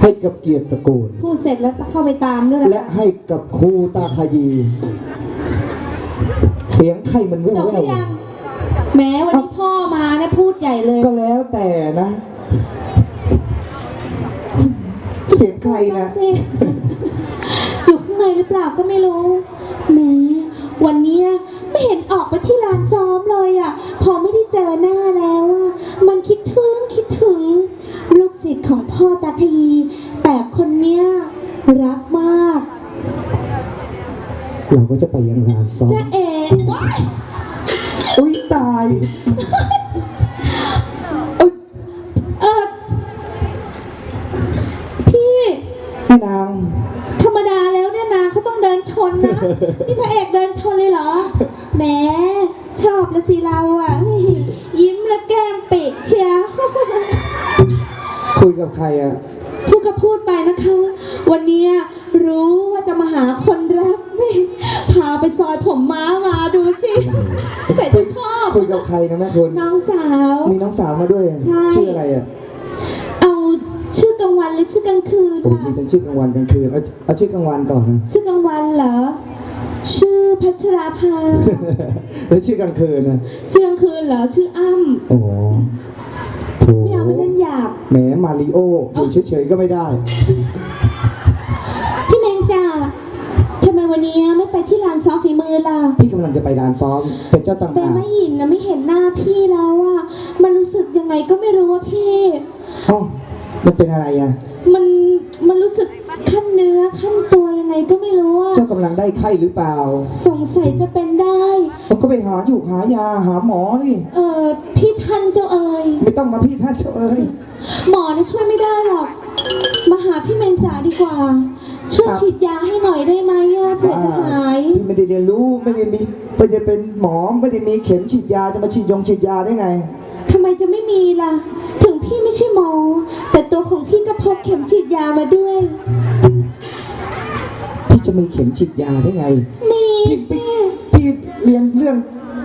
ให้กับเกียรติตระกูล พูดเสร็จแล้วเข้าไปตามด้วยและนะให้กับครูตาขยี เสียงใครมันวู้จบหแว่รืวอยังแม้วันนี้พ่อมานะพูดใหญ่เลยก็แล้วแต่นะ เสียงใครนะ สิอยู่ข้างในหรือเปล่าก็ไม่รู้แหม้วันเนี้ยไม่เห็นออกไปที่ลานซ้อมเลยอะ พอไม่ได้เจอหน้าแล้วอะ มันคิดถึงคิดถึงลูกศิษย์ ของพ่อตาขยีแต่คนเนี้ยรักมาก เราก็จะไปยังงานซ้อมจ้าเอ๋ว้ายอุ้ยตายเอ้ยเออพี่แม่นาง ธรรมดาแล้วเนี่ยนะเขาต้องเดินชนนะ นี่พระเอกเดินชนเลยเหรอ แหม ชอบละสิเราอะเฮ้ยยิ้มและแก้มปิดเชียว คุยกับใครอะพูดก็พูดไปนะคะ วันเนี้ยรู้ว่าจะมาหาคนรักแม่พาไปซอยผมม้ามาดูสิแต่จะชอบคุยกับใครนะแม่คุณน้องสาว มีน้องสาวมาด้วยใช่ ชื่ออะไรอะเอาชื่อกลางวันหรือชื่อกลางคืนโอ้ล่ะมีทั้งชื่อกลางวันกลางคืนเอาเอาชื่อกลางวันก่อนนะ ชื่อกลางวันเหรอ ชื่อพัชราภา แล้วชื่อกลางคืนนะ ชื่อกลางคืนเหรอชื่ออ้ำโอ้โห โถไม่เอาไม่เล่นหยาบ แหมมาริโออยู่เฉยๆก็ไม่ได้ พี่เมงจ่าทำไมวันนี้ไม่ไปที่ร้านซ้อมฝีมือล่ะ พี่กำลังจะไปดานซ้อมเป็นเจ้าต่างแต่หากไม่หยินนะไม่เห็นหน้าพี่แล้วอะมันรู้สึกยังไงก็ไม่รู้ว่าพี่ เอ้ามันเป็นอะไรอะ มันมันรู้สึก ขั้นเนื้อขั้นตัวยังไงก็ไม่รู้อะเจ้ากำลังได้ไข้หรือเปล่าสงสัยจะเป็นได้เราก็ไปหาอยู่หายาหาหมอนี่เออพี่ท่านเจ้าเอ๋ยไม่ต้องมาพี่ท่านเจ้าเอ้ยหมอนี่ช่วยไม่ได้หรอก มาหาพี่เมงจ๋าดีกว่า ช่วยครับฉีดยาให้หน่อยได้ไหมอะเผื่อจะหาย พี่ไม่ได้เรียนรู้ไม่ได้มีไม่ได้เป็นหมอไม่ได้มีเข็มฉีดยาจะมาฉีดยงฉีดยาได้ไง ทำไมจะไม่มีล่ะ ถึงพี่ไม่ใช่หมอ แต่ตัวของพี่ก็พกเข็มฉีดยามาด้วย พี่จะมีเข็มฉีดยาได้ไง มีพี่สิพี่พี่เรียนเรื่อง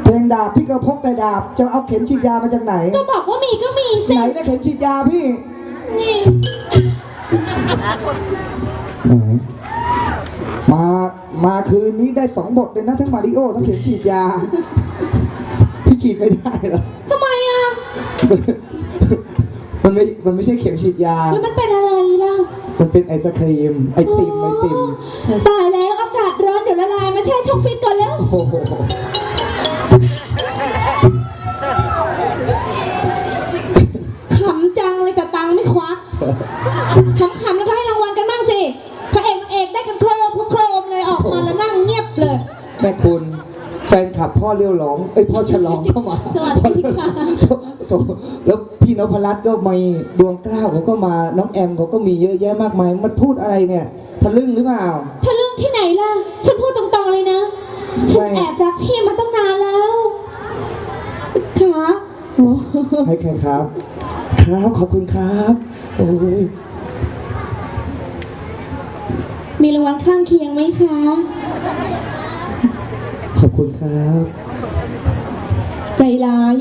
เพลงดาบพี่ก็พกแต่ดาบ จะเอาเข็มฉีดยามาจากไหน ก็บอกว่ามีก็มีสิ ไหนนะเข็มฉีดยาพี่นี่ ไหนมามาคืนนี้ได้สองบทเลยนะทั้งมาริโอทั้งเข็มฉีดยา พี่ฉีดไม่ได้หรอกทำไมอะ มันไม่ มันไม่ใช่เข็มฉีดยา แล้วมันเป็นอะไรล่ะมันเป็นไอศครีม ไอติม ไอติมตายแล้วอากาศร้อนเดี๋ยวละลายมาแช่ช่องฟิตก่อนแล้วโอ้โหขำจังเลยแต่ตังค์ไม่ควักขำๆแล้วก็ให้รางวัลกันบ้างสิพระเอกนางเอกได้กันโครมโครมเลยออกมาแล้วนั่งเงียบเลย แม่คุณ แฟนขับพ่อเลี้ยวหลงเอ้ยพ่อฉลองเข้ามาสวัสดีค่ะโถ แล้วพี่นพรัตน์ก็มีดวงเกล้าวเขาก็มาน้องแอมเขาก็มีเยอะแยะมากมายมันพูดอะไรเนี่ยทะลึ่งหรือเปล่าถ้าเรื่องที่ไหนล่ะ ฉันพูดตรงๆเลยนะ ฉันไม่แอบรักพี่มาตั้งนานแล้วค่ะโอ้ให้ใครครับ ครับขอบคุณครับโอ้ยมีรางวัลข้างเคียงไหมคะ ขอบคุณครับ ใจร้าย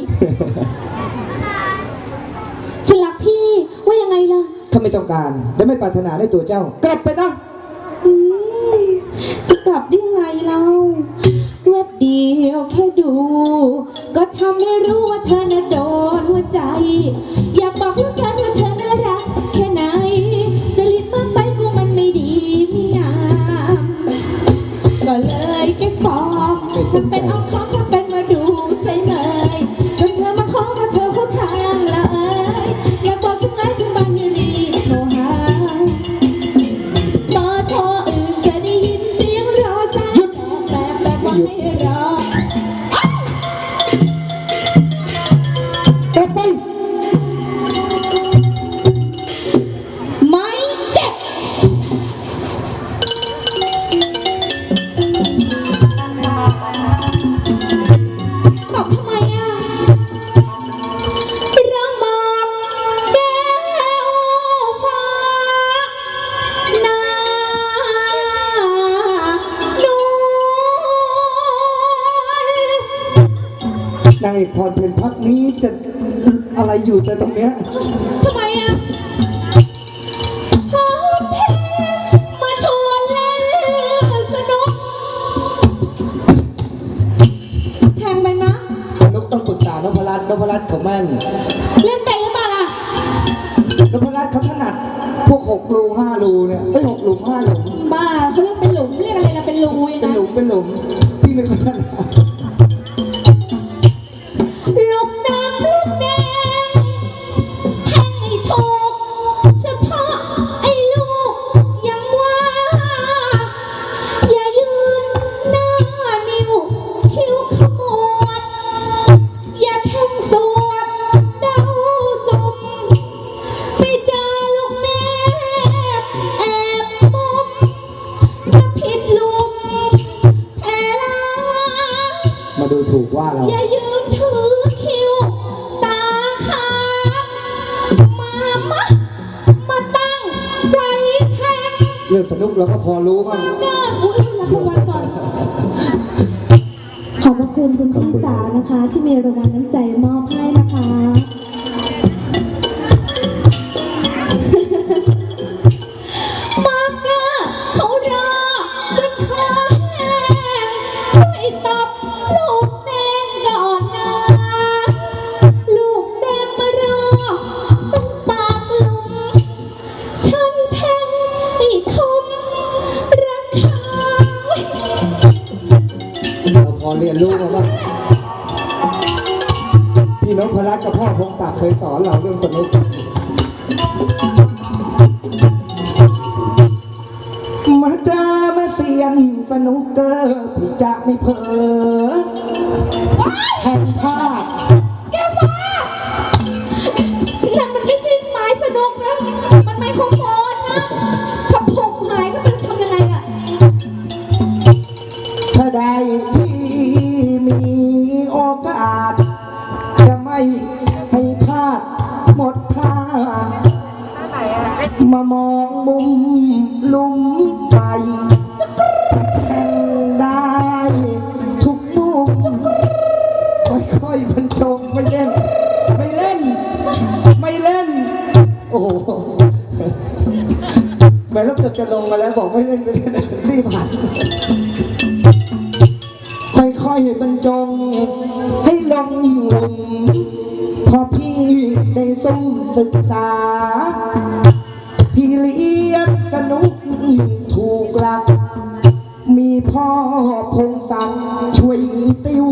ฉันรักพี่ว่ายังไงล่ะถ้าไม่ต้องการและไม่ปรารถนาในตัวเจ้า กลับไปนะอืมจะกลับได้ยังไงเราเว็บเดียวแค่ดู ก็ทำให้รู้ว่าเธอน่ะโดนหัวใจ อยากบอกแล้วกันว่าเธอน่ารักแค่ไหน จะลิ้นมากไปกูมันไม่ดีไม่งามก็เลยเก็บฟอร์มฉันเป็นเอาของ ว่ พรเพนพักนี้จะอะไรอยู่แต่ตรงเนี้ยทำไมอะพรเพนมาชวนเล่นสนุก แทงไปนะ สนุกต้องปรึกษานพรัตน์นรัตน์ของมัน เล่นไปหรือเปล่าล่ะนพรัตน์เขาถนัดพวกหกรูห้ารูเนี่ยไอ้ยหกหลุมห้าหลุมบ้าเขาเรียกเป็นหลุมเรียกอะไรล่ะเป็นรูไงเป็นหลุมเป็นหลุมพี่ไม่คยถนัด ไปเจอลูกแม่แอบมุมถ้าผิดลุมแผลลามาดูถูกว่าเรา อย่ายืนถือคิวตาค้างมามะมาตั้งใจแทงเรื่องสนุกเราก็พอรู้บ้างหน้าอุ้ยรับรางวัลก่อน ขอบพระคุณคุณพี่สาวนะคะ ที่มีรางวัลน้ำใจมอบให้นะคะ เราพอเรียนรู้มาบ้างพี่นพรัตน์กับพ่อพงศักดิ์เคยสอนเราเรื่องสนุก มาเจอมาเสียนสนุกเกอร์พี่จะไม่เผลอแข่งพลาดแก้วฟ้านั่นมันไม่ใช่ไม้สนุกนะ มันไม้โครโฟนนะถ้าผกหายก็จะทำยังไงอะถ้าได้ที่มี โอกาส จะไม่ให้พลาดหมดท่ามามองมุมลุมไปแข่งได้ ทุกมุมค่อยๆบรรจงไม่เล่น ไม่เล่น ไม่เล่น โอ้โหแม่แล้วเกือบจะลงมาแล้วบอกไม่เล่นไม่เล่นรีบหัน จง ให้ลงหลุมพอพี่ได้ทรงศึกษา พี่เลี้ยงสนุกถูกหลัก มีพ่อพงศักดิ์ช่วยติว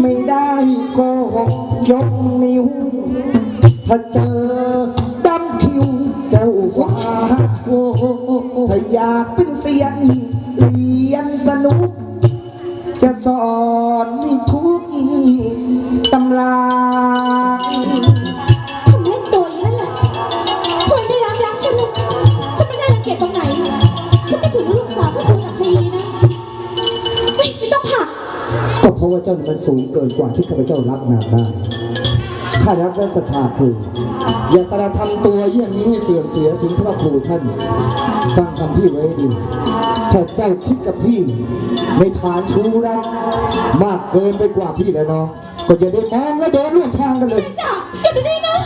ไม่ได้โกหกยกนิ้ว ถ้าเจอดำคิวแก้วฟ้าโอ้โหโอ้โหถ้าอยากเป็นเซียนเรียนสนุก จะสอนให้ทุกตำราทำเล่นตัวอย่างนั้นแหละทำไมไม่รักรักฉันลูกฉันไม่ได้รังเกียจตรงไหน ฉันไม่ถึงลูกสาวพ่อครูอัครีนะเฮ้ยไม่ต้องผลักก็เพราะว่าเจ้านี่มันสูงเกินกว่าที่ข้าพเจ้ารับนามได้ข้ารักและศรัทธาครูอย่ากระทำตัวเยี่ยงนี้ให้เสื่อมเสียถึงพระครูท่าน ฟังคำพี่ไว้ให้ดี ถ้าเจ้าคิดกับพี่ ในฐานชู้รักมากเกินไปกว่าพี่แล้วเนาะก็จะได้มองและเดินร่วมทางกันเลย จ้ะอย่าดีนะ